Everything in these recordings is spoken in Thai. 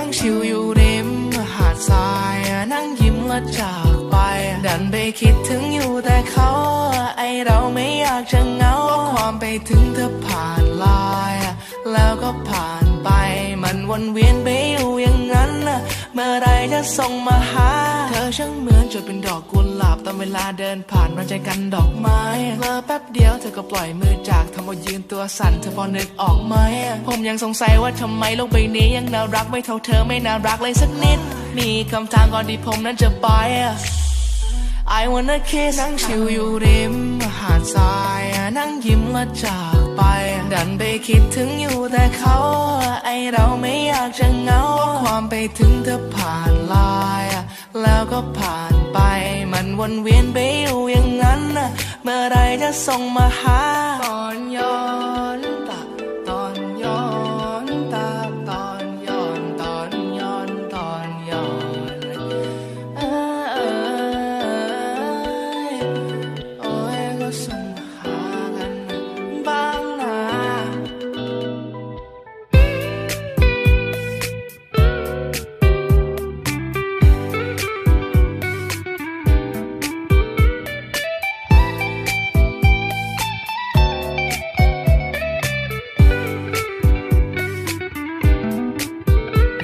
ั่งชิวอยู่ริมหาดทรายนั่งยิ้มและจากไป ดันไปคิดถึงอยู่แต่เขา ไอเราไม่อยากจะเหงาความไปถึงเธอ อส่งมาหา เธอช่างเหมือนจดเป็นดอกกุหลาบตอนเวลาเดินผ่านมาใจกันดอกไม้เลอแป๊บเดียวเธอก็ปล่อยมือจากทำเอายืนตัวสั่นเธอพอนึกออกไหมผมยังสงสัยว่าทำไมโลกใบนี้ยังน่ารักไม่เท่าเธอไม่น่ารักเลยสักนิด มีคำถามก่อนที่ผมนั้นจะไป I wanna kiss นั่งชิวอยู่ริมหาดทรายนั่งยิ้มและจากไป ดันไปคิดถึงอยู่แต่เขา ไอเราไม่อยากจะเหงา ความไปถึงเธอผ่านไลายแล้วก็ผ่านไป มันวนเวียนไปอยู่อย่างนั้นเมื่อไรจะส่งมาหาตอน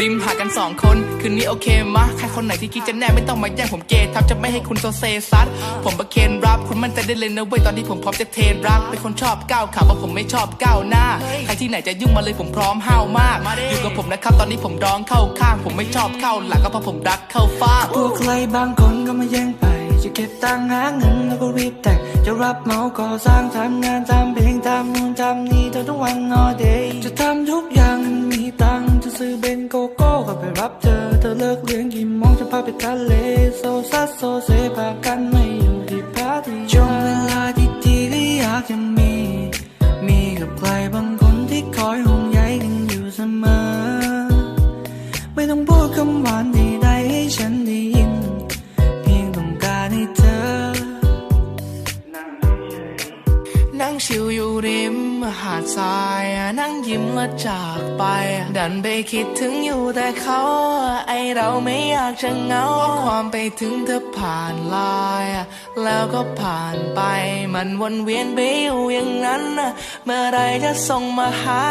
ริมหากันสองคน คืนนี้โอเคมะใครคนไหนที่คิดจะแน่ไม่ต้องมาแย่งผมเกย์ทับจะไม่ให้คุณโซเซซัดผมประเคนรับคุณมั่นใจได้เลยนะเว้ยตอนที่ผมพร้อมจะเทรนรักเป็นคนชอบก้าวขาเพราะผมไม่ชอบก้าวหน้า ใครที่ไหนจะยุ่งมาเลยผมพร้อมห้าวมาก อยู่กับผมนะครับตอนนี้ผมร้องเข้าข้าง ผมไม่ชอบเข้าหลังก็เพราะผมรักเข้าฟ้างกลัวใครบางคนก็มาแย่งไปจะเก็บตังค์หาเงินแล้วก็รีบแต่งจะรับเหมาก่อสร้างทำงานทำเพลงทำนู่นทำนี่เธอทุกวัน all day จะทำทุกอย่างมีตังค์จะ ซื้อเบนโกโก้ก็ไปรับเธอ เธอเลิกเลี้ยงกี่โมงจะพาไปทะเล โซซัสโซเซพากันไม่ อยู่ริมหาดทรายนั่งยิ้มและจากไป ดันไปคิดถึงอยู่แต่เขา ไอเราไม่อยากจะเหงาความไปถึงเธอผ่านไลาย แล้วก็ผ่านไป มันวนเวียนไปอยู่อย่างนั้น เมื่อไรจะส่งมาหา